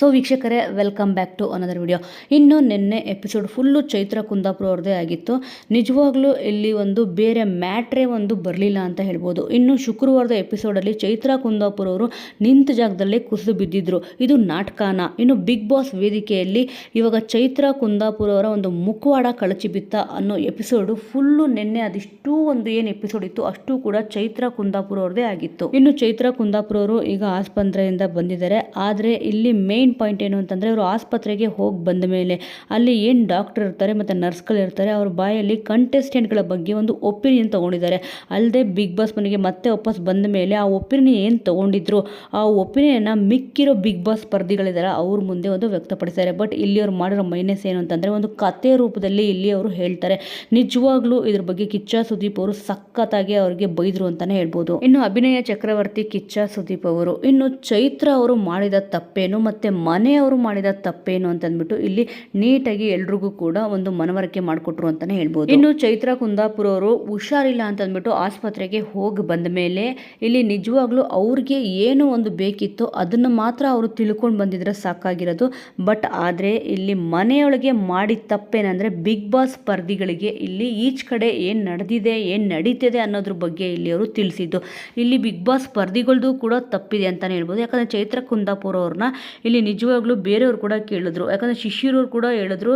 So ವೀಕ್ಷಕರೇ welcome back to another video ಇನ್ನು ನಿನ್ನೆ ಎಪಿಸೋಡ್ ಫುಲ್ಲು ಚೈತ್ರ ಕುಂದಾಪುರ ಅವ್ರದ್ದೇ ಆಗಿತ್ತು. ನಿಜವಾಗ್ಲೂ ಇಲ್ಲಿ ಒಂದು ಬೇರೆ ಮ್ಯಾಟ್ರೇ ಒಂದು ಬರಲಿಲ್ಲ ಅಂತ ಹೇಳ್ಬೋದು. ಇನ್ನು ಶುಕ್ರವಾರದ ಎಪಿಸೋಡಲ್ಲಿ ಚೈತ್ರ ಕುಂದಾಪುರ ಅವರು ನಿಂತ ಜಾಗದಲ್ಲೇ ಕುಸಿದು ಬಿದ್ದಿದ್ರು. ಇದು ನಾಟಕನ? ಇನ್ನು ಬಿಗ್ ಬಾಸ್ ವೇದಿಕೆಯಲ್ಲಿ ಇವಾಗ ಚೈತ್ರ ಕುಂದಾಪುರ ಅವರ ಒಂದು ಮುಖವಾಡ ಕಳಚಿ ಬಿತ್ತ ಅನ್ನೋ ಎಪಿಸೋಡು ಫುಲ್ಲು ನಿನ್ನೆ ಅದಿಷ್ಟು ಒಂದು ಏನು ಎಪಿಸೋಡ್ ಇತ್ತು, ಅಷ್ಟು ಕೂಡ ಚೈತ್ರ ಕುಂದಾಪುರ ಅವ್ರದ್ದೇ ಆಗಿತ್ತು. ಇನ್ನು ಚೈತ್ರ ಕುಂದಾಪುರ ಅವರು ಈಗ ಆಸ್ಪತ್ರೆಯಿಂದ ಬಂದಿದ್ದಾರೆ. ಆದರೆ ಇಲ್ಲಿ ಮೇನ್ ಪಾಯಿಂಟ್ ಏನು ಅಂತಂದರೆ ಅವರು ಆಸ್ಪತ್ರೆಗೆ ಹೋಗಿ ಬಂದ ಮೇಲೆ ಅಲ್ಲಿ ಏನು ಡಾಕ್ಟರ್ ಇರ್ತಾರೆ ಮತ್ತು ನರ್ಸ್ಗಳು ಇರ್ತಾರೆ, ಅವ್ರ ಬಾಯಲ್ಲಿ ಕಂಟೆಸ್ಟೆಂಟ್ಗಳ ಬಗ್ಗೆ ಒಂದು ಒಪಿನಿಯನ್ ತೊಗೊಂಡಿದ್ದಾರೆ. ಅಲ್ಲದೆ ಬಿಗ್ ಬಾಸ್ ಮನೆಗೆ ಮತ್ತೆ ವಾಪಸ್ ಬಂದ ಮೇಲೆ ಆ ಒಪಿನಿಯನ್ ಏನು ತೊಗೊಂಡಿದ್ರು, ಆ ಒಪಿನಿಯನ್ನ ಮಿಕ್ಕಿರೋ ಬಿಗ್ ಬಾಸ್ ಸ್ಪರ್ಧಿಗಳಿದ್ದಾರೆ ಅವ್ರ ಮುಂದೆ ಒಂದು ವ್ಯಕ್ತಪಡಿಸ್ತಾರೆ. ಬಟ್ ಇಲ್ಲಿ ಅವ್ರು ಮಾಡಿರೋ ಮೈನಸ್ ಏನು ಅಂತಂದರೆ ಒಂದು ಕತೆ ರೂಪದಲ್ಲಿ ಇಲ್ಲಿ ಅವರು ಹೇಳ್ತಾರೆ. ನಿಜವಾಗ್ಲೂ ಇದ್ರ ಬಗ್ಗೆ ಕಿಚ್ಚ ಸುದೀಪ್ ಅವರು ಸಖತ್ತಾಗಿ ಅವ್ರಿಗೆ ಬೈದರು ಅಂತಲೇ ಹೇಳ್ಬೋದು. ಇನ್ನು ಅಭಿನಯ ಚಕ್ರವರ್ತಿ ಕಿಚ್ಚ ಸುದೀಪ್ ಅವರು. ಇನ್ನು ಚೈತ್ರ ಅವರು ಮಾಡಿದ ತಪ್ಪೇನು ಮತ್ತೆ ಮನೆಯವರು ಮಾಡಿದ ತಪ್ಪೇನು ಅಂತಂದ್ಬಿಟ್ಟು ಇಲ್ಲಿ ನೀಟಾಗಿ ಎಲ್ರಿಗೂ ಕೂಡ ಒಂದು ಮನವರಿಕೆ ಮಾಡಿಕೊಟ್ರು ಅಂತಾನೆ ಹೇಳ್ಬೋದು. ಇನ್ನು ಚೈತ್ರ ಕುಂದಾಪುರ ಅವರು ಹುಷಾರಿಲ್ಲ ಅಂತಂದ್ಬಿಟ್ಟು ಆಸ್ಪತ್ರೆಗೆ ಹೋಗಿ ಬಂದ ಮೇಲೆ ಇಲ್ಲಿ ನಿಜವಾಗ್ಲೂ ಅವ್ರಿಗೆ ಏನು ಒಂದು ಬೇಕಿತ್ತು ಅದನ್ನ ಮಾತ್ರ ಅವರು ತಿಳ್ಕೊಂಡು ಬಂದಿದ್ರೆ ಸಾಕಾಗಿರೋದು. ಬಟ್ ಆದರೆ ಇಲ್ಲಿ ಮನೆಯೊಳಗೆ ಮಾಡಿದ ತಪ್ಪೇನಂದ್ರೆ ಬಿಗ್ ಬಾಸ್ ಸ್ಪರ್ಧಿಗಳಿಗೆ ಇಲ್ಲಿ ಈಚ್ ಕಡೆ ಏನು ನಡೆದಿದೆ, ಏನು ನಡೀತಿದೆ ಅನ್ನೋದ್ರ ಬಗ್ಗೆ ಇಲ್ಲಿ ಅವರು ತಿಳಿಸಿದ್ದು. ಇಲ್ಲಿ ಬಿಗ್ ಬಾಸ್ ಸ್ಪರ್ಧಿಗಳದ್ದು ಕೂಡ ತಪ್ಪಿದೆ ಅಂತಾನೆ ಹೇಳ್ಬೋದು. ಯಾಕಂದ್ರೆ ಚೈತ್ರ ಕುಂದಾಪುರ ಅವ್ರನ್ನ ಇಲ್ಲಿ ನಿಜವಾಗ್ಲೂ ಬೇರೆಯವ್ರು ಕೂಡ ಕೇಳಿದ್ರು. ಯಾಕಂದರೆ ಶಿಷ್ಯರವ್ರು ಕೂಡ ಹೇಳಿದ್ರು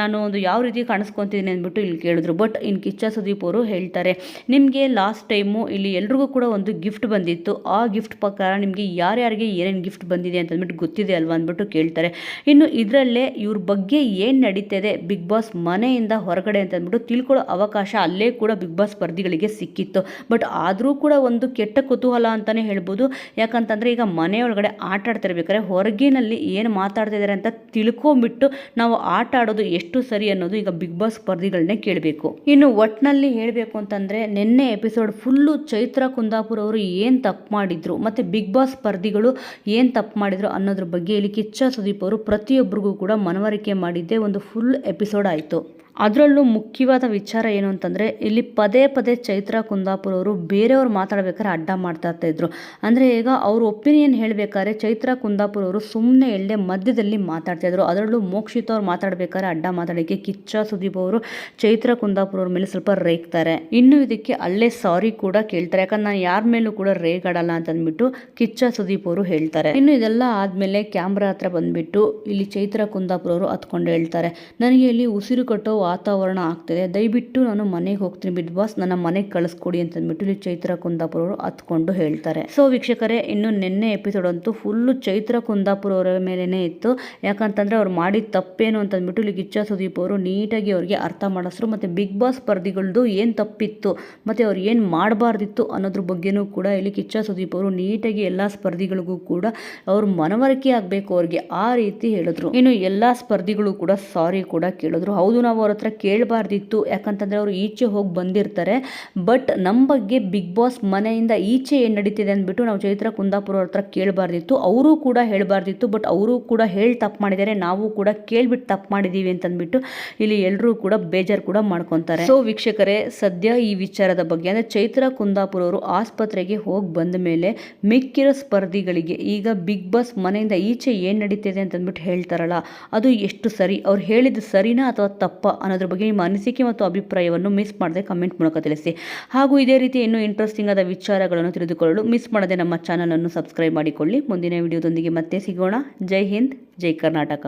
ನಾನು ಒಂದು ಯಾವ ರೀತಿ ಕಾಣಿಸ್ಕೊತಿದ್ದೀನಿ ಅಂದ್ಬಿಟ್ಟು ಇಲ್ಲಿ ಕೇಳಿದ್ರು. ಬಟ್ ಇನ್ನು ಕಿಚ್ಚ ಸುದೀಪ್ ಅವರು ಹೇಳ್ತಾರೆ, ನಿಮಗೆ ಲಾಸ್ಟ್ ಟೈಮು ಇಲ್ಲಿ ಎಲ್ರಿಗೂ ಕೂಡ ಒಂದು ಗಿಫ್ಟ್ ಬಂದಿತ್ತು. ಆ ಗಿಫ್ಟ್ ಪ್ರಕಾರ ನಿಮಗೆ ಯಾರ್ಯಾರಿಗೆ ಏನೇನು ಗಿಫ್ಟ್ ಬಂದಿದೆ ಅಂತ ಅಂದ್ಬಿಟ್ಟು ಗೊತ್ತಿದೆ ಅಲ್ವಾ? ಅಂದ್ಬಿಟ್ಟು ಕೇಳ್ತಾರೆ. ಇನ್ನು ಇದರಲ್ಲೇ ಇವ್ರ ಬಗ್ಗೆ ಏನು ನಡೀತದೆ ಬಿಗ್ ಬಾಸ್ ಮನೆಯಿಂದ ಹೊರಗಡೆ ಅಂತ ಅಂದ್ಬಿಟ್ಟು ತಿಳ್ಕೊಳ್ಳೋ ಅವಕಾಶ ಅಲ್ಲೇ ಕೂಡ ಬಿಗ್ ಬಾಸ್ ಸ್ಪರ್ಧಿಗಳಿಗೆ ಸಿಕ್ಕಿತ್ತು. ಬಟ್ ಆದರೂ ಕೂಡ ಒಂದು ಕೆಟ್ಟ ಕುತೂಹಲ ಅಂತಲೇ ಹೇಳ್ಬೋದು. ಯಾಕಂತಂದರೆ ಈಗ ಮನೆಯೊಳಗಡೆ ಆಟ ಆಡ್ತಿರ್ಬೇಕಾದ್ರೆ ಹೊರಗಿನಲ್ಲಿ ಏನು ಮಾತಾಡ್ತಿದ್ದಾರೆ ಅಂತ ತಿಳ್ಕೊಂಬಿಟ್ಟು ನಾವು ಆಟ ಆಡೋದು ಎಷ್ಟು ಸರಿ ಅನ್ನೋದು ಈಗ ಬಿಗ್ ಬಾಸ್ ಸ್ಪರ್ಧಿಗಳನ್ನೇ ಕೇಳಬೇಕು. ಇನ್ನು ಒಟ್ಟಿನಲ್ಲಿ ಹೇಳಬೇಕು ಅಂತಂದರೆ ನಿನ್ನೆ ಎಪಿಸೋಡ್ ಫುಲ್ಲು ಚೈತ್ರ ಕುಂದಾಪುರ ಅವರು ಏನು ತಪ್ಪು ಮಾಡಿದ್ರು ಮತ್ತು ಬಿಗ್ ಬಾಸ್ ಸ್ಪರ್ಧಿಗಳು ಏನು ತಪ್ಪು ಮಾಡಿದ್ರು ಅನ್ನೋದ್ರ ಬಗ್ಗೆ ಇಲ್ಲಿ ಕಿಚ್ಚ ಸುದೀಪ್ ಅವರು ಪ್ರತಿಯೊಬ್ಬರಿಗೂ ಕೂಡ ಮನವರಿಕೆ ಮಾಡಿದ್ದೇ ಒಂದು ಫುಲ್ ಎಪಿಸೋಡ್ ಆಯಿತು. ಅದರಲ್ಲೂ ಮುಖ್ಯವಾದ ವಿಚಾರ ಏನು ಅಂತಂದರೆ, ಇಲ್ಲಿ ಪದೇ ಪದೇ ಚೈತ್ರ ಕುಂದಾಪುರ ಅವರು ಬೇರೆಯವ್ರು ಮಾತಾಡ್ಬೇಕಾದ್ರೆ ಅಡ್ಡ ಮಾಡ್ತಾ ಇದ್ರು. ಅಂದರೆ ಈಗ ಅವ್ರ ಒಪಿನಿಯನ್ ಹೇಳಬೇಕಾದ್ರೆ, ಚೈತ್ರ ಕುಂದಾಪುರ ಅವರು ಸುಮ್ಮನೆ ಎಲ್ಲೇ ಮಧ್ಯದಲ್ಲಿ ಮಾತಾಡ್ತಾ ಇದ್ರು. ಅದರಲ್ಲೂ ಮೋಕ್ಷಿತ ಅವ್ರು ಮಾತಾಡ್ಬೇಕಾದ್ರೆ ಅಡ್ಡ ಮಾತಾಡೋಕ್ಕೆ ಕಿಚ್ಚ ಸುದೀಪ್ ಅವರು ಚೈತ್ರ ಕುಂದಾಪುರ ಅವ್ರ ಮೇಲೆ ಸ್ವಲ್ಪ ರೇಗ್ತಾರೆ. ಇನ್ನು ಇದಕ್ಕೆ ಅಲ್ಲೇ ಸಾರಿ ಕೂಡ ಕೇಳ್ತಾರೆ. ಯಾಕಂದ್ರೆ ನಾನು ಯಾರ ಮೇಲೂ ಕೂಡ ರೇಗಾಡಲ್ಲ ಅಂತ ಅಂದ್ಬಿಟ್ಟು ಕಿಚ್ಚ ಸುದೀಪ್ ಅವರು ಹೇಳ್ತಾರೆ. ಇನ್ನು ಇದೆಲ್ಲ ಆದಮೇಲೆ ಕ್ಯಾಮ್ರಾ ಹತ್ರ ಬಂದ್ಬಿಟ್ಟು ಇಲ್ಲಿ ಚೈತ್ರ ಕುಂದಾಪುರ ಅವರು ಹತ್ಕೊಂಡು ಹೇಳ್ತಾರೆ. ನನಗೆ ಇಲ್ಲಿ ಉಸಿರು ಕಟ್ಟೋ ವಾತಾವರಣ ಆಗ್ತಿದೆ. ದಯವಿಟ್ಟು ನಾನು ಮನೆಗೆ ಹೋಗ್ತೀನಿ. ಬಿಗ್ ಬಾಸ್ ನನ್ನ ಮನೆಗೆ ಕಳಿಸ್ಕೊಡಿ ಅಂತ ಅಂದ್ಬಿಟ್ಟು ಇಲ್ಲಿ ಚೈತ್ರ ಕುಂದಾಪುರ ಅವರು ಹತ್ಕೊಂಡು ಹೇಳ್ತಾರೆ. ಸೊ ವೀಕ್ಷಕರೇ, ಇನ್ನು ನಿನ್ನೆ ಎಪಿಸೋಡ್ ಅಂತೂ ಫುಲ್ಲು ಚೈತ್ರ ಕುಂದಾಪುರ ಅವರ ಮೇಲೇನೆ ಇತ್ತು. ಯಾಕಂತಂದ್ರೆ ಅವ್ರು ಮಾಡಿದ ತಪ್ಪೇನು ಅಂತ ಅಂದ್ಬಿಟ್ಟು ಇಲ್ಲಿ ಗಿಚ್ಚ ಸುದೀಪ್ ಅವರು ನೀಟಾಗಿ ಅವ್ರಿಗೆ ಅರ್ಥ ಮಾಡಿಸ್ರು. ಮತ್ತು ಬಿಗ್ ಬಾಸ್ ಸ್ಪರ್ಧಿಗಳದ್ದು ಏನು ತಪ್ಪಿತ್ತು, ಮತ್ತು ಅವ್ರು ಏನು ಮಾಡಬಾರ್ದಿತ್ತು ಅನ್ನೋದ್ರ ಬಗ್ಗೆನೂ ಕೂಡ ಇಲ್ಲಿ ಕಿಚ್ಚ ಸುದೀಪ್ ಅವರು ನೀಟಾಗಿ ಎಲ್ಲ ಸ್ಪರ್ಧಿಗಳಿಗೂ ಕೂಡ ಅವ್ರು ಮನವರಿಕೆ ಆಗಬೇಕು ಅವ್ರಿಗೆ ಆ ರೀತಿ ಹೇಳಿದ್ರು. ಇನ್ನು ಎಲ್ಲ ಸ್ಪರ್ಧಿಗಳು ಕೂಡ ಸಾರಿ ಕೂಡ ಕೇಳಿದ್ರು. ಹೌದು, ನಾವು ಅವ್ರ ಹತ್ರ ಕೇಳಬಾರ್ದಿತ್ತು. ಯಾಕಂತಂದ್ರೆ ಅವರು ಈಚೆ ಹೋಗಿ ಬಂದಿರ್ತಾರೆ. ಬಟ್ ನಮ್ಮ ಬಗ್ಗೆ ಬಿಗ್ ಬಾಸ್ ಮನೆಯಿಂದ ಈಚೆ ಏನು ನಡೀತಿದೆ ಅಂದ್ಬಿಟ್ಟು ನಾವು ಚೈತ್ರ ಕುಂದಾಪುರ ಅವ್ರ ಹತ್ರ ಕೇಳಬಾರ್ದಿತ್ತು. ಅವರು ಕೂಡ ಹೇಳಬಾರ್ದಿತ್ತು. ಬಟ್ ಅವರು ಕೂಡ ಹೇಳಿ ತಪ್ಪು ಮಾಡಿದ್ದಾರೆ. ನಾವು ಕೂಡ ಕೇಳ್ಬಿಟ್ಟು ತಪ್ಪು ಮಾಡಿದ್ದೀವಿ ಅಂತಂದ್ಬಿಟ್ಟು ಇಲ್ಲಿ ಎಲ್ಲರೂ ಕೂಡ ಬೇಜಾರು ಕೂಡ ಮಾಡ್ಕೊತಾರೆ. ಸೊ ವೀಕ್ಷಕರೇ, ಸದ್ಯ ಈ ವಿಚಾರದ ಬಗ್ಗೆ, ಅಂದರೆ ಚೈತ್ರ ಕುಂದಾಪುರ ಅವರು ಆಸ್ಪತ್ರೆಗೆ ಹೋಗಿ ಬಂದ ಮೇಲೆ ಮಿಕ್ಕಿರೋ ಸ್ಪರ್ಧಿಗಳಿಗೆ ಈಗ ಬಿಗ್ ಬಾಸ್ ಮನೆಯಿಂದ ಈಚೆ ಏನು ನಡೀತಿದೆ ಅಂತಂದ್ಬಿಟ್ಟು ಹೇಳ್ತಾರಲ್ಲ, ಅದು ಎಷ್ಟು ಸರಿ? ಅವ್ರು ಹೇಳಿದ್ದು ಸರಿನಾ ಅಥವಾ ತಪ್ಪ? ಅನ್ನೋದ್ರ ಬಗ್ಗೆ ನಿಮ್ಮ ಅನಿಸಿಕೆ ಮತ್ತು ಅಭಿಪ್ರಾಯವನ್ನು ಮಿಸ್ ಮಾಡದೆ ಕಮೆಂಟ್ ಮೂಲಕ ತಿಳಿಸಿ. ಹಾಗೂ ಇದೇ ರೀತಿ ಇನ್ನೂ ಇಂಟ್ರೆಸ್ಟಿಂಗ್ ಆದ ವಿಚಾರಗಳನ್ನು ತಿಳಿದುಕೊಳ್ಳಲು ಮಿಸ್ ಮಾಡದೆ ನಮ್ಮ ಚಾನಲನ್ನು ಸಬ್ಸ್ಕ್ರೈಬ್ ಮಾಡಿಕೊಳ್ಳಿ. ಮುಂದಿನ ವಿಡಿಯೋದೊಂದಿಗೆ ಮತ್ತೆ ಸಿಗೋಣ. ಜೈ ಹಿಂದ್, ಜೈ ಕರ್ನಾಟಕ.